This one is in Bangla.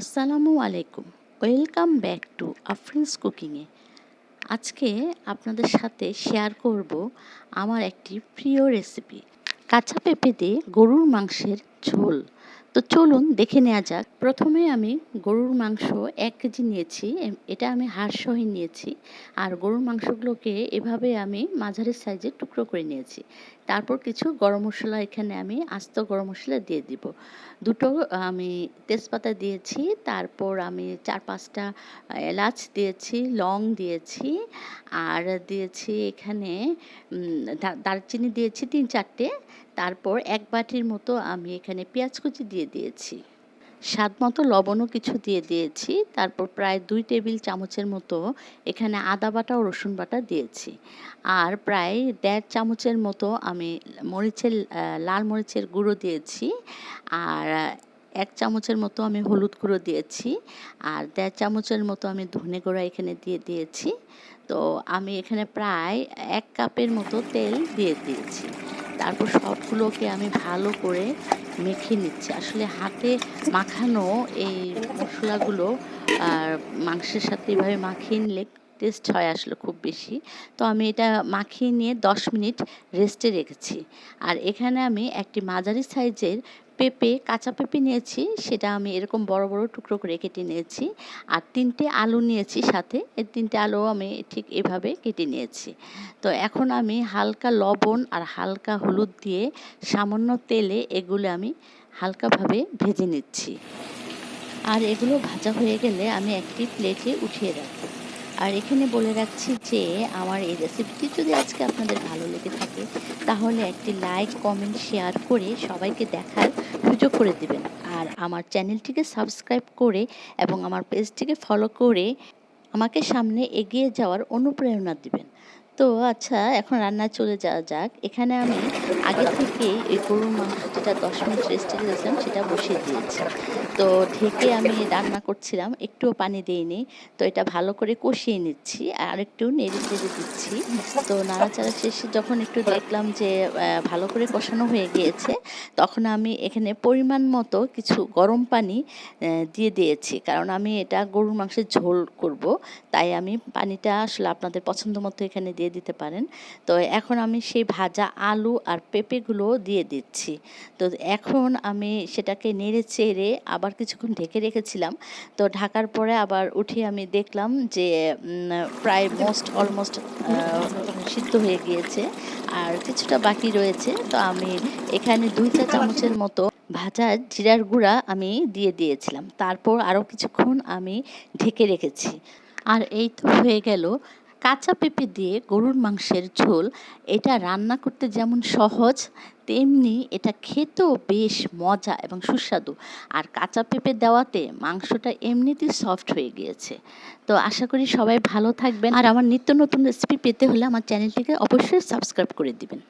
আসসালামু আলাইকুম। ওয়েলকাম ব্যাক টু আফ্রিন্স কুকিংয়ে। আজকে আপনাদের সাথে শেয়ার করব আমার একটি প্রিয় রেসিপি। কাঁচা পেঁপে দিয়ে গরুর মাংসের ঝোল। তো চলুন দেখে নেওয়া যাক। প্রথমে আমি গরুর মাংস এক কেজি নিয়েছি এটা আমি হাড়সহ নিয়েছি। আর গরুর মাংসগুলোকে এভাবে আমি মাঝারি সাইজে টুকরো করে নিয়েছি। তারপর কিছু গরম মশলা এখানে আমি আস্ত গরম মশলা দিয়ে দিব। দুটো আমি তেজপাতা দিয়েছি, তারপর আমি চার পাঁচটা এলাচ দিয়েছি, লং দিয়েছি, আর দিয়েছি এখানে দারচিনি দিয়েছি তিন চারটে তারপর এক বাটির মতো আমি এখানে পেঁয়াজ কুচি দিয়ে দিয়েছি। স্বাদ মতো লবণও কিছু দিয়ে দিয়েছি। তারপর প্রায় দুই টেবিল চামচের মতো এখানে আদা বাটা ও রসুন বাটা দিয়েছি। আর প্রায় দেড় চামচের মতো আমি মরিচের, লাল মরিচের গুঁড়ো দিয়েছি। আর এক চামচের মতো আমি হলুদ গুঁড়ো দিয়েছি। আর দেড় চামচের মতো আমি ধনে গুঁড়ো এখানে দিয়ে দিয়েছি। তো আমি এখানে প্রায় এক কাপের মতো তেল দিয়ে দিয়েছি। তারপর সবগুলোকে আমি ভালো করে মেখে নিচ্ছি। আসলে হাতে মাখানো এই মশলাগুলো আর মাংসের সাথে এভাবে মাখিয়ে নিলে টেস্ট হয় আসলে খুব বেশি। তো আমি এটা মাখিয়ে নিয়ে দশ মিনিট রেস্টে রেখেছি। আর এখানে আমি একটি মাঝারি সাইজের পেঁপে, কাঁচা পেঁপে নিয়েছি, সেটা আমি এরকম বড় বড় টুকরো করে কেটে নিয়েছি। আর তিনটে আলু নিয়েছি সাথে, এই তিনটে আলু আমি ঠিক এভাবে কেটে নিয়েছি। তো এখন আমি হালকা লবণ আর হালকা হলুদ দিয়ে সামান্য তেলে এগুলো আমি হালকাভাবে ভেজে নিচ্ছি। আর এগুলো ভাজা হয়ে গেলে আমি একটি প্লেটে উঠিয়ে রাখব। আর এখানে বলে রাখছি যে, আমার এই রেসিপিটি যদি আজকে আপনাদের ভালো লেগে থাকে, তাহলে একটি লাইক, কমেন্ট, শেয়ার করে সবাইকে দেখার সুযোগ করে দেবেন। আর আমার চ্যানেলটিকে সাবস্ক্রাইব করে এবং আমার পেজটিকে ফলো করে আমাকে সামনে এগিয়ে যাওয়ার অনুপ্রেরণা দিবেন। তো আচ্ছা এখন রান্না চলে যাওয়া যাক। এখানে আমি আগে থেকে এই গরুর মাংস যেটা দশ মিনিট রেস্টে রেখেছিলাম সেটা বসিয়ে দিয়েছি। তো ঢেকে আমি রান্না করছিলাম, একটুও পানি দিইনি। তো এটা ভালো করে কষিয়ে নিচ্ছি, আর একটু নেড়ে চেড়ে দিচ্ছি। তো নাড়াচাড়া শেষে যখন একটু দেখলাম যে ভালো করে কষানো হয়ে গিয়েছে, তখন আমি এখানে পরিমাণ মতো কিছু গরম পানি দিয়ে দিয়েছি। কারণ আমি এটা গরুর মাংসের ঝোল করব, তাই আমি পানিটা আসলে আপনাদের পছন্দ মতো এখানে দিয়ে দিতে পারেন। তো এখন আমি সেই ভাজা আলু আর পেঁপেগুলো দিয়ে দিচ্ছি। তো এখন আমি সেটাকে নেড়ে চেড়ে আবার কিছুক্ষণ ঢেকে রেখেছিলাম। তো ঢাকার পরে আবার উঠে আমি দেখলাম যে প্রায় মোস্ট অলমোস্ট সিদ্ধ হয়ে গিয়েছে। আর কিছুটা বাকি রয়েছে। তো আমি এখানে দুই চা চামচের মতো ভাজা জিরার গুঁড়া আমি দিয়ে দিয়েছিলাম। তারপর আরও কিছুক্ষণ আমি ঢেকে রেখেছি। আর এই তো হয়ে গেল। কাঁচা পেঁপে দিয়ে গরুর মাংসের ঝোল, এটা রান্না করতে যেমন সহজ, তেমনি এটা খেতেও বেশ মজা এবং সুস্বাদু। আর কাঁচা পেঁপে দেওয়াতে মাংসটা এমনিতেই সফট হয়ে গিয়েছে। তো আশা করি সবাই ভালো থাকবেন। আর আমার নিত্য নতুন রেসিপি পেতে হলে আমার চ্যানেলটিকে অবশ্যই সাবস্ক্রাইব করে দিবেন।